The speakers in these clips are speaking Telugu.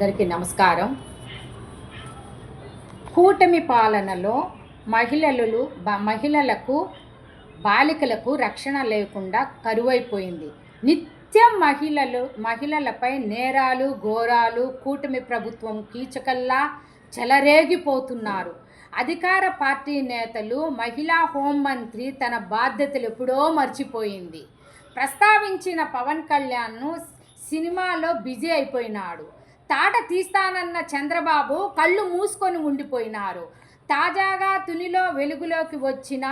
అందరికీ నమస్కారం. కూటమి పాలనలో మహిళలు మహిళలకు బాలికలకు రక్షణ లేకుండా కరువైపోయింది. నిత్యం మహిళలు మహిళలపై నేరాలు ఘోరాలు కూటమి ప్రభుత్వం కీచకల్లా చెలరేగిపోతున్నారు. అధికార పార్టీ నేతలు మహిళా హోంమంత్రి తన బాధ్యతలు ఎప్పుడో మర్చిపోయింది. ప్రస్తావించిన పవన్ కళ్యాణ్ను సినిమాలో బిజీ అయిపోయినాడు. తాట తీస్తానన్న చంద్రబాబు కళ్ళు మూసుకొని ఉండిపోయినారు. తాజాగా తునిలో వెలుగులోకి వచ్చిన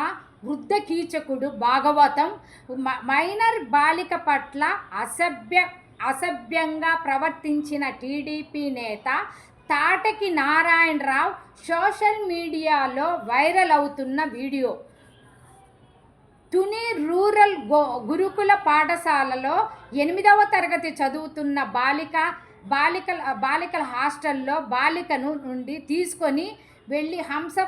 వృద్ధ కీచకుడు భాగవతం మ- మైనర్ బాలిక పట్ల అసభ్య అసభ్యంగా ప్రవర్తించిన టీడీపీ నేత Tataki Narayanarao social media viral అవుతున్న వీడియో. తుని రూరల్ గో గురుకుల పాఠశాలలో ఎనిమిదవ తరగతి చదువుతున్న బాలిక బాలికల బాలికల హాస్టల్లో బాలికను నుండి తీసుకొని వెళ్ళి హంస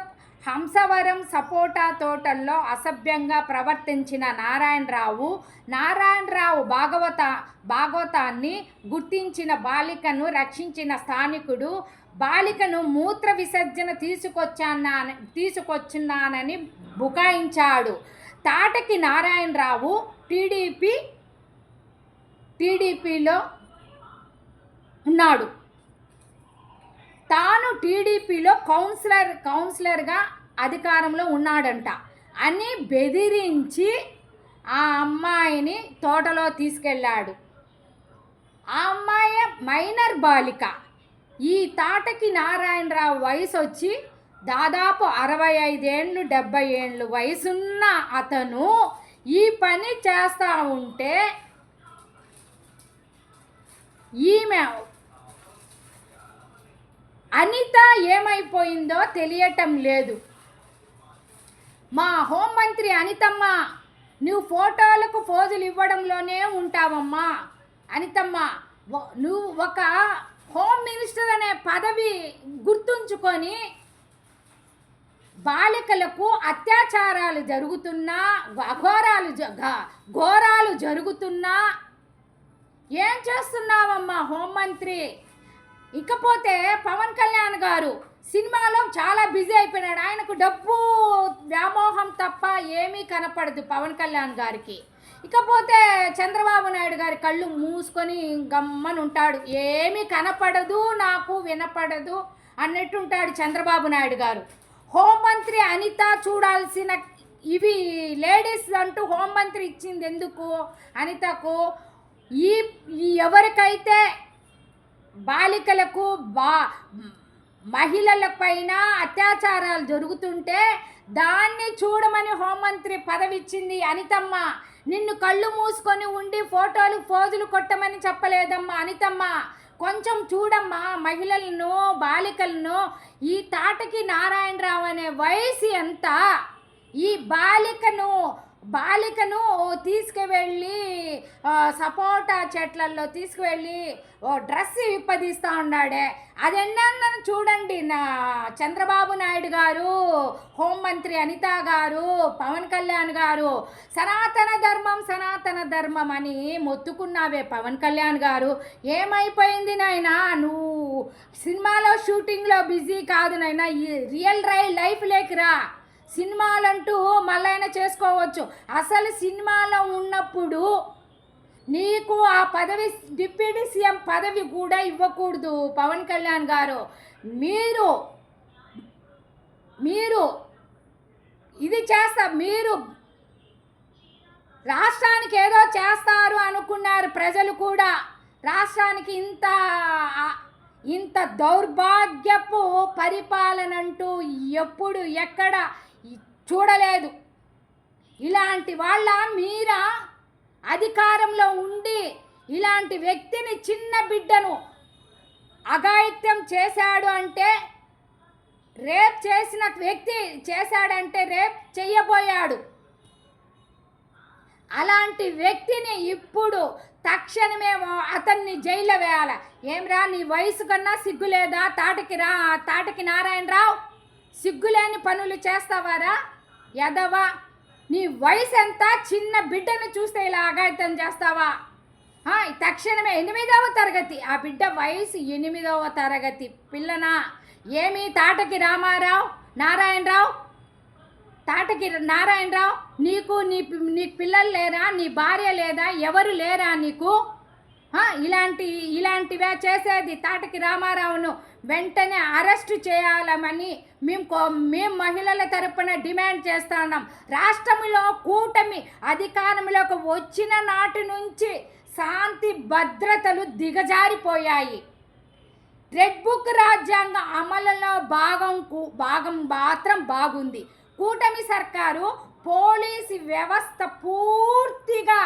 హంసవరం సపోటా తోటల్లో అసభ్యంగా ప్రవర్తించిన నారాయణరావు నారాయణరావు భాగవత భాగవతాన్ని గుర్తించిన బాలికను రక్షించిన స్థానికుడు బాలికను మూత్ర విసర్జన తీసుకొచ్చానా తీసుకొచ్చున్నానని బుకాయించాడు. తాటకి నారాయణరావు టీడీపీ టీడీపీలో ఉన్నాడు తాను టీడీపీలో కౌన్సిలర్ కౌన్సిలర్గా అధికారంలో ఉన్నాడంట. అని బెదిరించి ఆ అమ్మాయిని తోటలో తీసుకెళ్ళాడు. ఆ అమ్మాయి మైనర్ బాలిక. ఈ తాటకి నారాయణరావు వయసు వచ్చి దాదాపు అరవై ఐదేళ్ళు డెబ్బై ఏళ్ళు వయసున్న అతను ఈ పని చేస్తూ ఉంటే ఈమె అనిత ఏమైపోయిందో తెలియటం లేదు. మా హోంమంత్రి అనితమ్మ నువ్వు ఫోటోలకు ఫోజులు ఇవ్వడంలోనే ఉంటావమ్మా. అనితమ్మ నువ్వు ఒక హోమ్ మినిస్టర్ అనే పదవి గుర్తుంచుకొని బాలికలకు అత్యాచారాలు జరుగుతున్నా అఘోరాలు జ- ఘోరాలు జరుగుతున్నా ఏం చేస్తున్నావమ్మా హోంమంత్రి ఇకపోతే పవన్ కళ్యాణ్ గారు సినిమాలో చాలా బిజీ అయిపోయినాడు. ఆయనకు డబ్బు వ్యామోహం తప్ప ఏమీ కనపడదు పవన్ కళ్యాణ్ గారికి. ఇకపోతే చంద్రబాబు నాయుడు గారి కళ్ళు మూసుకొని గమ్మని ఉంటాడు. ఏమీ కనపడదు నాకు వినపడదు అన్నట్టుంటాడు చంద్రబాబు నాయుడు గారు. హోంమంత్రి అనిత చూడాల్సిన ఇవి లేడీస్ అంటూ హోంమంత్రి ఇచ్చింది ఎందుకు అనితకు? ఈ ఈ ఎవరికైతే బాలికలకు బా మహిళల పైన అత్యాచారాలు జరుగుతుంటే దాన్ని చూడమని హోంమంత్రి పదవి ఇచ్చింది అనితమ్మ. నిన్ను కళ్ళు మూసుకొని ఉండి ఫోటోలు ఫోజులు కొట్టమని చెప్పలేదమ్మా అనితమ్మ. కొంచెం చూడమ్మా మహిళలను బాలికలను. ఈ తాటకి నారాయణరావు అనే వయసు ఎంత? ఈ బాలికను బాలికను తీసుకువెళ్ళి సపోటా చెట్లల్లో తీసుకువెళ్ళి ఓ డ్రెస్ విప్పదీస్తూ ఉన్నాడే. అది ఎన్నన్నను చూడండి నా చంద్రబాబు నాయుడు గారు హోంమంత్రి అనిత గారు పవన్ కళ్యాణ్ గారు. సనాతన ధర్మం సనాతన ధర్మం అని మొత్తుకున్నావే పవన్ కళ్యాణ్ గారు. ఏమైపోయింది నాయనా? నువ్వు సినిమాలో షూటింగ్లో బిజీ కాదు నాయన. రియల్ రై లైఫ్ లేకురా. సినిమాలంటూ మళ్ళైనా చేసుకోవచ్చు. అసలు సినిమాలో ఉన్నప్పుడు నీకు ఆ పదవి డిప్యూటీ సీఎం పదవి కూడా ఇవ్వకూడదు పవన్ కళ్యాణ్ గారు. మీరు మీరు ఇది చేస్తా మీరు రాష్ట్రానికి ఏదో చేస్తారు అనుకున్నారు ప్రజలు కూడా. రాష్ట్రానికి ఇంత ఇంత దౌర్భాగ్యపు పరిపాలన అంటూ ఎప్పుడు ఎక్కడ చూడలేదు. ఇలాంటి వాళ్ళ మీరా అధికారంలో ఉండి ఇలాంటి వ్యక్తిని చిన్న బిడ్డను అఘాయిత్యం చేశాడు అంటే రేప్ చేసిన వ్యక్తి చేశాడంటే రేప్ చెయ్యబోయాడు అలాంటి వ్యక్తిని ఇప్పుడు తక్షణమే అతన్ని జైల్లో వేయాలి. ఏమిరా నీ వయసు కన్నా సిగ్గు లేదా? తాటకి రా తాటకి నారాయణరావు సిగ్గులేని పనులు చేస్తావారా? ఎదవా నీ వయసు ఎంత చిన్న బిడ్డను చూస్తే ఇలా అఘాయితం చేస్తావా? తక్షణమే ఎనిమిదవ తరగతి. ఆ బిడ్డ వయసు ఎనిమిదవ తరగతి. పిల్లనా ఏమి తాటకి రామారావు నారాయణరావు? తాటకి నారాయణరావు నీకు నీ పి- నీ పిల్లలు లేరా? నీ భార్య లేదా? ఎవరు లేరా నీకు? ఇలాంటి ఇలాంటివే చేసేది తాటకి రామారావును. వెంటనే అరెస్టు చేయాలమని మేము కో- మేము మహిళల తరపున డిమాండ్ చేస్తున్నాం రాష్ట్రంలో కూటమి అధికారంలోకి వచ్చిన నాటి నుంచి శాంతి భద్రతలు దిగజారిపోయాయి. రెడ్ బుక్ రాజ్యాంగ అమలులో భాగం భాగం మాత్రం బాగుంది. కూటమి సర్కారు పోలీసు వ్యవస్థ పూర్తిగా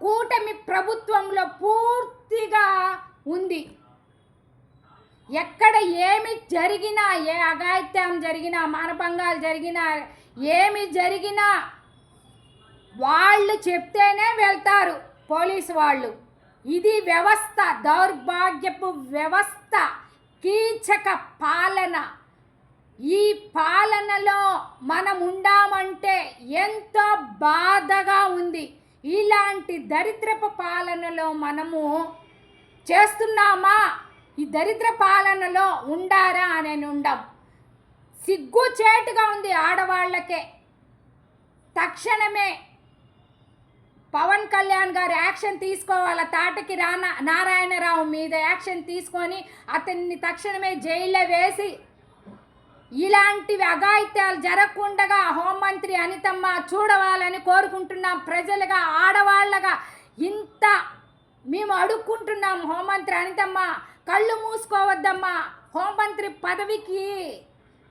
కూటమి ప్రభుత్వంలో పూర్తిగా ఉంది. ఎక్కడ ఏమి జరిగినా ఏ అఘాయిత్యం జరిగినా మానభంగాలు జరిగినా ఏమి జరిగినా వాళ్ళు చెప్తేనే వెళ్తారు పోలీసు వాళ్ళు. ఇది వ్యవస్థ దౌర్భాగ్యపు వ్యవస్థ కీచక పాలన. ఈ పాలనలో మనం ఉండామంటే ఎంతో బాధగా ఉంది. ఇలాంటి దరిద్రపు పాలనలో మనము చేస్తున్నామా? ఈ దరిద్ర పాలనలో ఉండారా అని ఉండం సిగ్గు చేటుగా ఉంది ఆడవాళ్ళకే. తక్షణమే పవన్ కళ్యాణ్ గారు యాక్షన్ తీసుకోవాల తాటకి రానా నారాయణరావు మీద యాక్షన్ తీసుకొని అతన్ని తక్షణమే జైల్లో వేసి ఇలాంటివి అఘాయిత్యాలు జరగకుండా హోంమంత్రి అనితమ్మ చూడవాలని కోరుకుంటున్నాం. ప్రజలుగా ఆడవాళ్ళగా ఇంత మేము అడుక్కుంటున్నాం హోంమంత్రి అనితమ్మ. కళ్ళు మూసుకోవద్దమ్మా. హోంమంత్రి పదవికి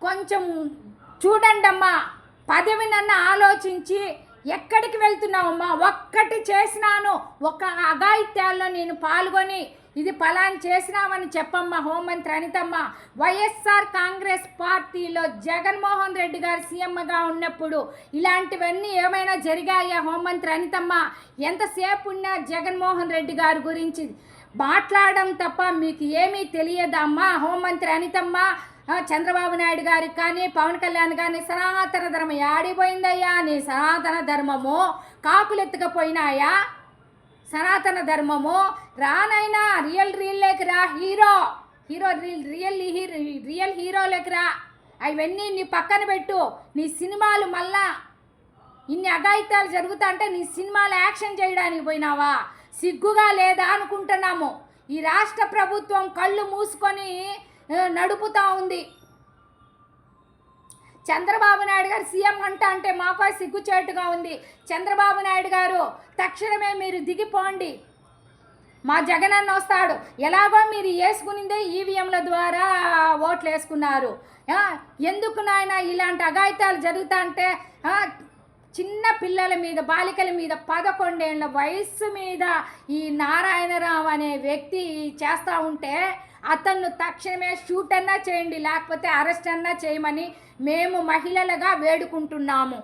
కొంచెం చూడండమ్మా. పదవి నన్ను ఆలోచించి ఎక్కడికి వెళ్తున్నావమ్మా? ఒక్కటి చేసినాను. ఒక అఘాయిత్యాల్లో నేను పాల్గొని ఇది పలాన్ చేసినామని చెప్పమ్మా హోంమంత్రి అనితమ్మ. వైఎస్ఆర్ కాంగ్రెస్ పార్టీలో జగన్మోహన్ రెడ్డి గారు సీఎంగా ఉన్నప్పుడు ఇలాంటివన్నీ ఏమైనా జరిగాయా హోంమంత్రి అనితమ్మ? ఎంతసేపు ఉన్నా జగన్మోహన్ రెడ్డి గారి గురించి మాట్లాడడం తప్ప మీకు ఏమీ తెలియదమ్మా. హోంమంత్రి అనితమ్మ చంద్రబాబు నాయుడు గారికి కానీ పవన్ కళ్యాణ్ గారిని సనాతన ధర్మం ఆడిపోయిందయ్యా నీ సనాతన ధర్మము కాకులెత్తుకపోయినాయా? సనాతన ధర్మము రానైనా రియల్ రియల్లోకి రా hero. Hero reel real hero real హీరోలోకి రా. అవన్నీ నీ పక్కన పెట్టు. నీ సినిమాలు మళ్ళా ఇన్ని అఘాయిత్యాలు జరుగుతా అంటే నీ సినిమాలు యాక్షన్ చేయడానికి పోయినావా? సిగ్గుగా లేదా అనుకుంటున్నాము. ఈ రాష్ట్ర ప్రభుత్వం కళ్ళు మూసుకొని నడుపుతూ నడుపుతా ఉంది. చంద్రబాబు నాయుడు గారు సీఎం అంట అంటే మాకు సిగ్గుచేటుగా ఉంది. చంద్రబాబు నాయుడు గారు తక్షణమే మీరు దిగిపోండి. మా జగనన్న వస్తాడు. ఎలాగో మీరు వేసుకునిందే ఈవీఎంల ద్వారా ఓట్లు వేసుకున్నారు ఎందుకు నాయన ఇలాంటి అఘాయితాలు జరుగుతా అంటే చిన్న పిల్లల మీద బాలికల మీద పదకొండేళ్ళ వయస్సు మీద ఈ నారాయణరావు అనే వ్యక్తి చేస్తూ ఉంటే అతన్ను తక్షణమే షూట్ అన్నా చేయండి లేకపోతే అరెస్ట్ అన్నా చేయమని మేము మహిళలుగా వేడుకుంటున్నాము.